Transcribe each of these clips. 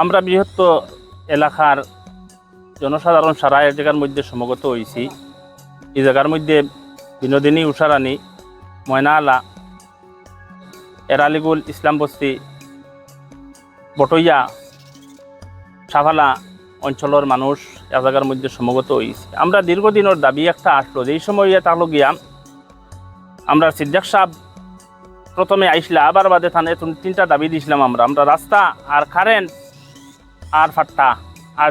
আমরা বৃহত্তর এলাকার জনসাধারণ সারা এক জায়গার মধ্যে সমগত হয়েছি এই জায়গার মধ্যে বিনোদিনী উষারানী ময়না আলা এরালিগুল, ইসলাম বস্তি, বটইয়া সাফালা অঞ্চলের মানুষ এক জায়গার মধ্যে সমগত হয়েছে আমরা দীর্ঘদিনের দাবি একটা আসলো যেই সময় তাহলে গিয়া আমরা সিদ্দাক সাহ প্রথমে আইসলা আবার বাদে থানে তিন- তিনটা দাবি দিয়েছিলাম আমরা। আমরা রাস্তা আর কারেন্ট আর ফাট্টা। আর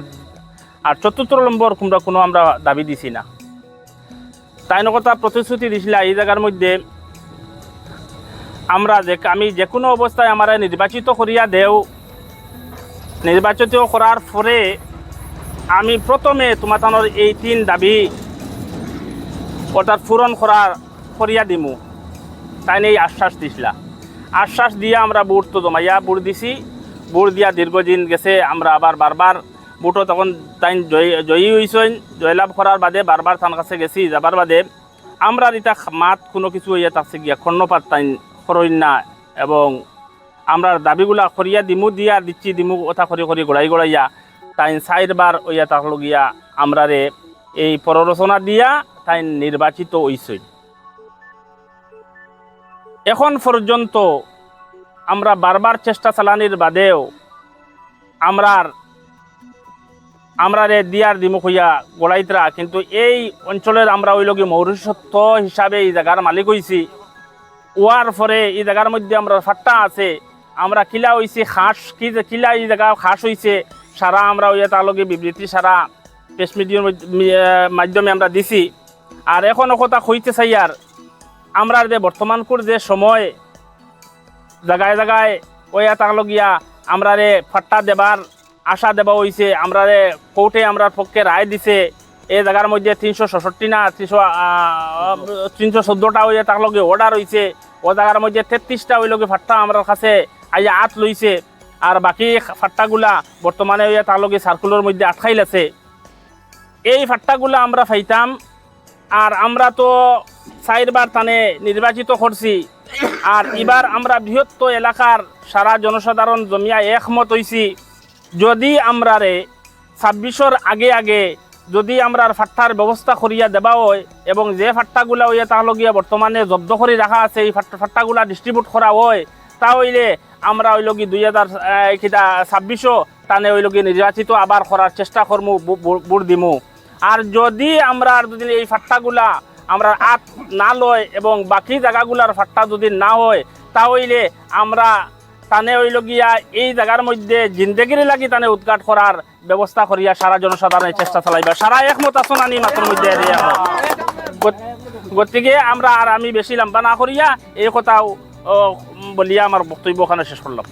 আর চতুর্থ নম্বর কোনো আমরা দাবি দিছি না। তাই কথা প্রতিশ্রুতি দিছিল, এই জায়গার মধ্যে আমরা যে, আমি যে কোনো অবস্থায় আমার নির্বাচিত করিয়া দেও। নির্বাচিত করার পরে আমি প্রথমে তোমার এই তিন দাবি অর্থাৎ পূরণ করার, করিয়া দিমু। তাই এই আশ্বাস দিছিলা। আশ্বাস দিয়ে আমরা বুট তো জমাইয়া বুট দিছি। বুট দিয়া দীর্ঘদিন গেছে, আমরা আবার বারবার বুটও তখন তাই জয়ী জয়ী হয়েছেন জয়লাভ করার বাদে বারবার তার কাছে গেছি, যাবার বাদে আমরা এটা মাত কোনো কিছু ইয়ে তাছে গিয়া খন্নপাত তাই করইন না এবং আমরা দাবিগুলা করিয়া দিমু, দিয়া দিচ্ছি দিমু, কথা করি করি গোড়াই গোড়াইয়া তাই চারবার ওইয়া তাকলো গিয়া আমরারে এই প্ররোচনা দিয়া তাই নির্বাচিত হইছই এখন পর্যন্ত আমরা বারবার চেষ্টা চালানির বাদেও আমরার আমরা রে দিয়ার দিমুখ হইয়া গোড়াইতরা কিন্তু এই অঞ্চলের আমরা ওই লগে মৌরসত্ব হিসাবে এই জায়গার মালিক হইছি। ওয়ার পরে এই জায়গার মধ্যে আমরা ফাট্টা আছে, আমরা কিলা হইছি হাঁস কি যে কিলা এই জায়গা হাঁস হইছে, সারা আমরা ওই তার লগে বিবৃতি সারা প্রেস মিডিয়ার মাধ্যমে আমরা দিছি। আর এখনও কথা হইতে চাই আর আমরা যে বর্তমানকুর যে সময় জায়গায় জায়গায় ওই তাকলগিয়া আমরা রে ফাট্টা দেবার আশা দেওয়া হয়েছে আমরা রে কোর্টে আমরা পক্ষে রায় দিছে। এই জায়গার মধ্যে তিনশো ছষট্টি না তিনশো তিনশো চোদ্দোটা ওই তাকলগে অর্ডার হয়েছে ও জায়গার মধ্যে তেত্রিশটা ওই লগে ফাট্টা আমার কাছে আইয়া আত লইছে। আর বাকি ফাট্টাগুলা বর্তমানে ওই তাকলগে সার্কুলের মধ্যে আটকাইল আছে এই ফাট্টাগুলা আমরা পাইতাম। আর আমরা তো চারবার টানে নির্বাচিত করছি। আর এবার আমরা বৃহত্তর এলাকার সারা জনসাধারণ জমিয়া একমত হইছি, যদি আমরা রে ছাব্বিশর আগে আগে যদি আমরা ফাট্টার ব্যবস্থা করিয়া দেওয়া হয় এবং যে ফাট্টাগুলা হইয়া তাহলে বর্তমানে জব্দ করে রাখা আছে, এই ফাট্টা ফাট্টাগুলা ডিস্ট্রিবিউট করা হয় তা হইলে আমরা ওই লগি দুই হাজার ছাব্বিশও টানে ওই লগি নির্বাচিত আবার করার চেষ্টা করমু বুট দিমু। আর যদি আমরা যদি এই ফাট্টাগুলা আমরা আত না লয় এবং বাকি জায়গাগুলার ফাট্টা যদি না হয় তাহলে আমরা তানে গিয়া এই জায়গার মধ্যে জিন্দেগির লাগি তানে উদ্ঘাট করার ব্যবস্থা করিয়া সারা জনসাধারণের চেষ্টা চালাইবা সারা একমত আসন আনি মাত্র মধ্যে। গতিকে আমরা আর আমি বেশি লম্বা না করিয়া এই কথাও বলিয়া আমার বক্তব্য ওখানে শেষ করলাম